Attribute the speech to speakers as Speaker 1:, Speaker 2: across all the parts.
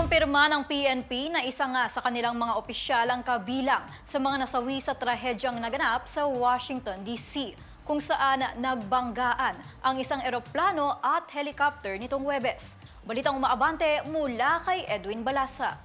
Speaker 1: Kinumpirma ng PNP na isa nga sa kanilang mga opisyal ang kabilang sa mga nasawi sa trahedyang naganap sa Washington, D.C. kung saan nagbanggaan ang isang eroplano at helicopter nitong Webes. Balitang umaabante mula kay Edwin Balasa.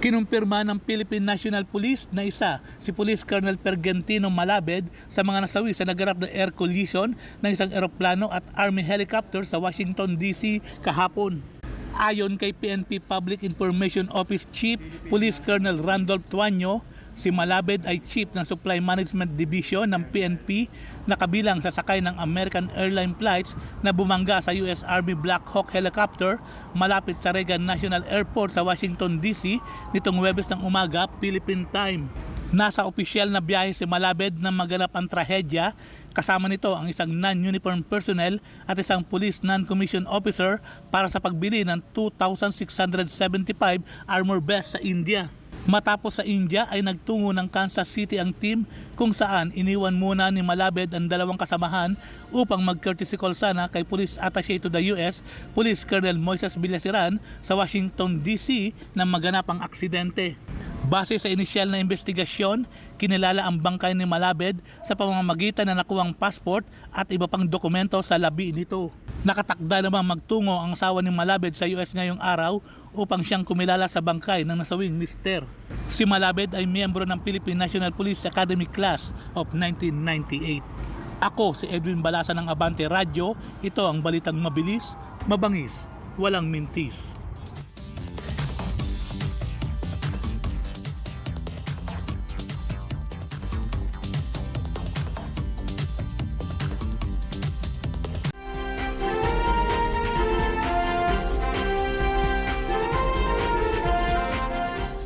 Speaker 2: Kinumpirma ng Philippine National Police na isa si Police Colonel Pergentino Malabed sa mga nasawi sa naganap na air collision ng isang eroplano at Army helicopter sa Washington DC kahapon. Ayon kay PNP Public Information Office Chief Police Colonel Randolph Tuanyo, si Malabed ay Chief ng Supply Management Division ng PNP na kabilang sa sakay ng American Airline flights na bumangga sa US Army Black Hawk helicopter malapit sa Reagan National Airport sa Washington DC nitong Webes ng umaga, Philippine time. Nasa opisyal na biyahe si Malabed nang maganap ang trahedya. Kasama nito ang isang non-uniform personnel at isang police non-commissioned officer para sa pagbili ng 2,675 armor vests sa India. Matapos sa India ay nagtungo ng Kansas City ang team kung saan iniwan muna ni Malabed ang dalawang kasamahan upang mag-courtesy call sana kay Police Attaché to the US, Police Colonel Moises Villasiran sa Washington DC nang maganap ang aksidente. Base sa inisyal na investigasyon, kinilala ang bangkay ni Malabed sa pamamagitan na nakuwang passport at iba pang dokumento sa labi nito. Nakatakda namang magtungo ang asawa ni Malabed sa US ngayong araw upang siyang kumilala sa bangkay ng nasawing mister. Si Malabed ay miyembro ng Philippine National Police Academy Class of 1998. Ako si Edwin Balasa ng Abante Radio. Ito ang balitang mabilis, mabangis, walang mintis.